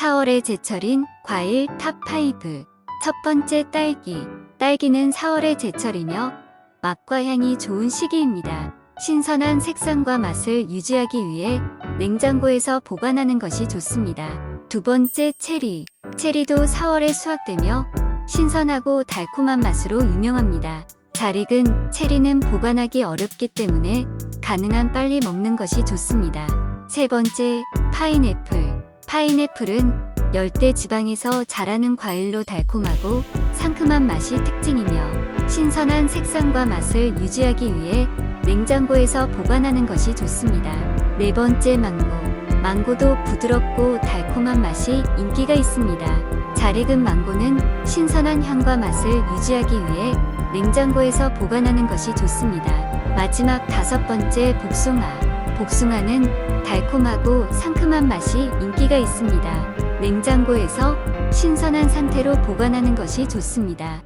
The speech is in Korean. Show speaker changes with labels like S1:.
S1: 4월의 제철인 과일 탑5. 첫 번째 딸기. 딸기는 4월의 제철이며 맛과 향이 좋은 시기입니다. 신선한 색상과 맛을 유지하기 위해 냉장고에서 보관하는 것이 좋습니다. 두 번째 체리. 체리도 4월에 수확되며 신선하고 달콤한 맛으로 유명합니다. 잘 익은 체리는 보관하기 어렵기 때문에 가능한 빨리 먹는 것이 좋습니다. 세 번째, 파인애플. 파인애플은 열대 지방에서 자라는 과일로 달콤하고 상큼한 맛이 특징이며 신선한 색상과 맛을 유지하기 위해 냉장고에서 보관하는 것이 좋습니다. 네 번째 망고. 망고도 부드럽고 달콤한 맛이 인기가 있습니다. 잘 익은 망고는 신선한 향과 맛을 유지하기 위해 냉장고에서 보관하는 것이 좋습니다. 마지막 다섯 번째 복숭아. 복숭아는 달콤하고 상큼한 맛이 인기가 있습니다. 냉장고에서 신선한 상태로 보관하는 것이 좋습니다.